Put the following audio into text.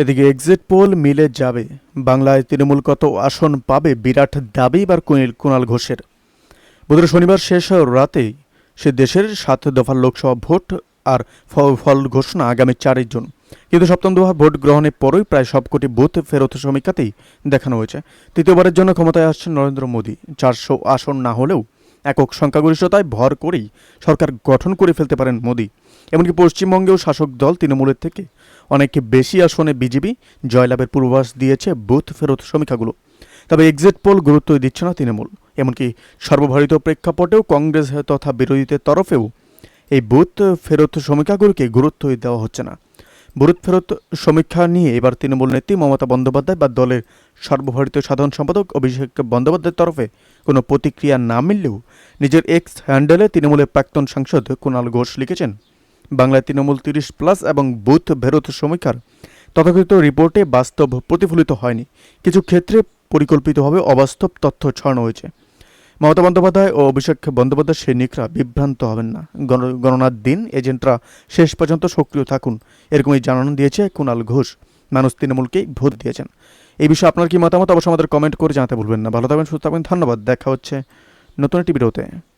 এদিকে exit pole মিলে যাবে। বাংলায় তৃণমূল কত আসন পাবে বিরাট দাবি এবার কুণিল কুণাল ঘোষের। বুধবার শনিবার শেষ রাতেই সে দেশের সাত দফার লোকসভা ভোট আর ফল ঘোষণা আগামী চারই জুন। কিন্তু সপ্তম দফার ভোট গ্রহণের পরই প্রায় সবকটি বুথ ফেরত সমীক্ষাতেই দেখানো হয়েছে। তৃতীয়বারের জন্য ক্ষমতায় আসছেন নরেন্দ্র মোদী। চারশো আসন না হলেও একক সংখ্যাগরিষ্ঠতায় ভর করেই সরকার গঠন করে ফেলতে পারেন মোদী। এমনকি পশ্চিমবঙ্গেও শাসক দল তৃণমূলের থেকে অনেক বেশি আসনে বিজেপি জয়লাভের পূর্বাভাস দিয়েছে বুথ ফেরত সমীক্ষাগুলো। তবে এক্সিট পোল গুরুত্বই দিচ্ছে না তৃণমূল। এমনকি সর্বভারতীয় প্রেক্ষাপটেও কংগ্রেস তথা বিরোধীদের তরফেও এই বুথ ফেরত সমীক্ষাগুলোকে গুরুত্বই দেওয়া হচ্ছে না। বুথ ফেরত সমীক্ষা নিয়ে এবার তৃণমূল নেত্রী মমতা বন্দ্যোপাধ্যায় বা দলের সর্বভারতীয় সাধারণ সম্পাদক অভিষেক বন্দ্যোপাধ্যায়ের তরফে কোনো প্রতিক্রিয়া না মিললেও নিজের এক্স হ্যান্ডেলে তৃণমূলের প্রাক্তন সাংসদ কুণাল ঘোষ লিখেছেন, বাংলায় তৃণমূল তিরিশ প্লাস এবং বুথ ফেরত সমীক্ষার তথাকথিত রিপোর্টে বাস্তব প্রতিফলিত হয়নি। কিছু ক্ষেত্রে পরিকল্পিতভাবে অবাস্তব তথ্য ছড়ানো হয়েছে। মমতা বন্দ্যোপাধ্যায় ও অভিষেক বন্দ্যোপাধ্যায় সৈনিকরা বিভ্রান্ত হবেন না। গণ- গণনার দিন, এজেন্টরা শেষ পর্যন্ত সক্রিয় থাকুন, এরকমই জানানো দিয়েছে কুণাল ঘোষ। মানুষ তৃণমূলকেই ভোট দিয়েছেন। এই বিষয়ে আপনার কি মতামত? অবশ্য আমাদের কমেন্ট করে জানাতে ভুলবেন না। ভালো থাকবেন, সুস্থ থাকবেন। ধন্যবাদ। দেখা হচ্ছে নতুন একটি ভিডিওতে।